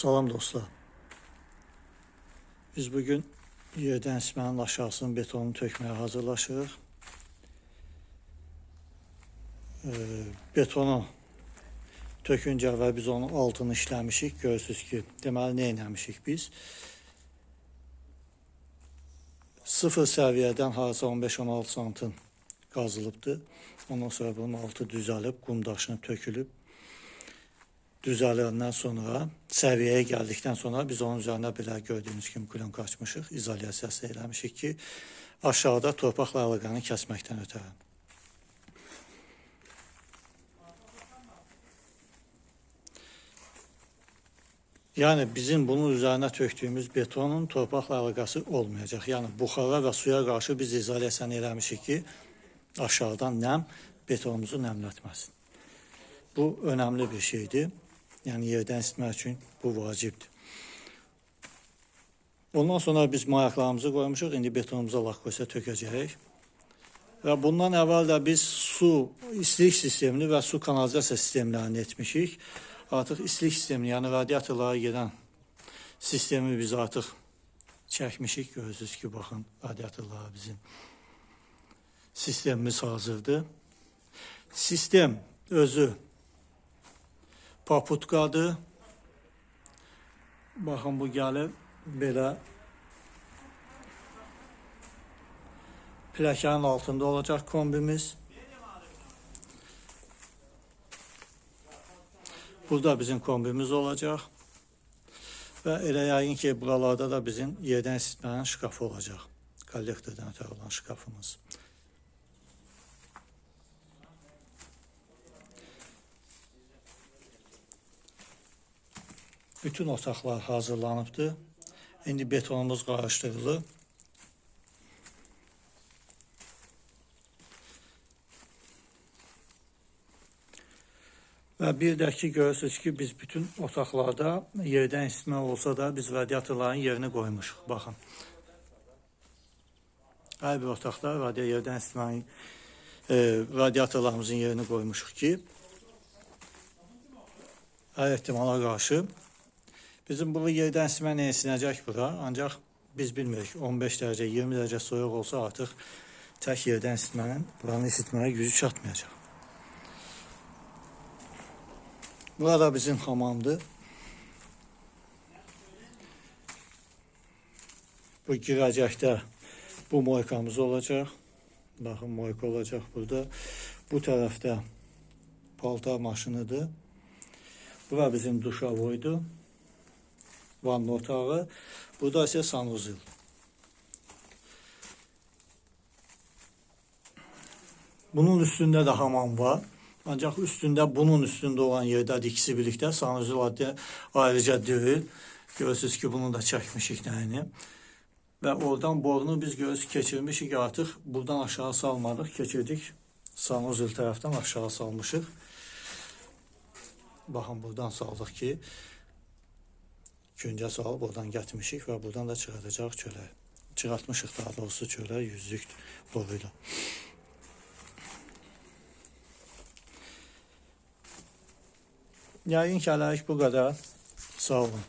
Salam dostlar. Biz bugün yerdən ismənin aşağısının betonunu tökməyə hazırlaşırıq. Ee, betonu töküncə və biz onun altını işləmişik. Görürsünüz ki, deməli nə etmişik biz? Sıfır səviyyədən harasa 15-16 santim qazılıbdı. Ondan sonra bunun altı düzəlib, qum daşını tökülüb. Düzələndən sonra, səviyyəyə gəldikdən sonra biz onun üzərinə belə gördüyünüz kimi klon qaçmışıq, izolyasiyası eləmişik ki, aşağıda torpaqla əlaqəni kəsməkdən ötəri. Yəni bizim bunun üzərinə tökdüyümüz betonun torpaqla əlaqəsi olmayacaq. Yəni buxara və suya qarşı biz izolyasiyanı eləmişik ki, aşağıdan nəm betonumuzu nəmlətməsin. Bu önəmli bir şeydir. Yəni yerdən isitmək üçün bu vacibdir. Ondan sonra biz mayaqlarımızı qoymuşuq. İndi betonumuza lakkosa tökəcəyik. Və bundan əvvəl də biz su, istilik sistemini və su kanalizasiya sistemlərini etmişik. Artıq istilik sistemini, yəni radiatorlara gedən sistemi biz artıq çəkmişik. Görürsünüz ki, baxın, radiatorlara bizim sistemimiz hazırdır. Sistem özü paputkadır. Baxın bu gəlir belə plakanın altında olacaq kombimiz. Burada bizim kombimiz olacaq. Və elə yəqin ki, buralarda da bizim yerdən isitmənin şkafı olacaq. Kollektordan olan şkafımız. Bütün otaqlar hazırlanıbdır. İndi betonumuz qarışdırılır. Və bir də ki, görürsünüz ki, biz bütün otaqlarda yerdən isitmə olsa da biz radiatorların yerini qoymuşuq. Baxın. Hər bir otaqda radio yerdən isitmənin e, radiatorlarımızın yerini qoymuşuq ki, hər ehtimala qarşı bizim bunu yerdən isitmə nə isinəcək bura, ancaq biz bilmirik 15 dərəcə, 20 dərəcə soyuq olsa artıq tək yerdən isitmənin buranı isitməyə gücü çatmayacaq. Burada bizim hamamdır. Bu girəcəkdə bu moykamız olacaq. Baxın moyka olacaq burada. Bu tərəfdə paltar maşınıdır. Bura bizim duşavoydur. Vanna otağı. Burada isə sanuzil. Bunun üstündə də hamam var. Ancaq üstündə bunun üstündə olan yerdədir ikisi birlikdə. Sanuzil adlı ayrıca deyil. Görürsünüz ki, bunu da çəkmişik nəyini. Və oradan borunu biz görürsünüz keçirmişik artıq. Buradan aşağı salmadıq, keçirdik. Sanuzil tərəfdən aşağı salmışıq. Baxın, buradan saldıq ki, küncə salıb oradan gətmişik və buradan da çıxaracaq çölə. Çıxartmışıq daha doğrusu çölə yüzlük boruyla. Yayın hələlik bu qədər. Sağ olun.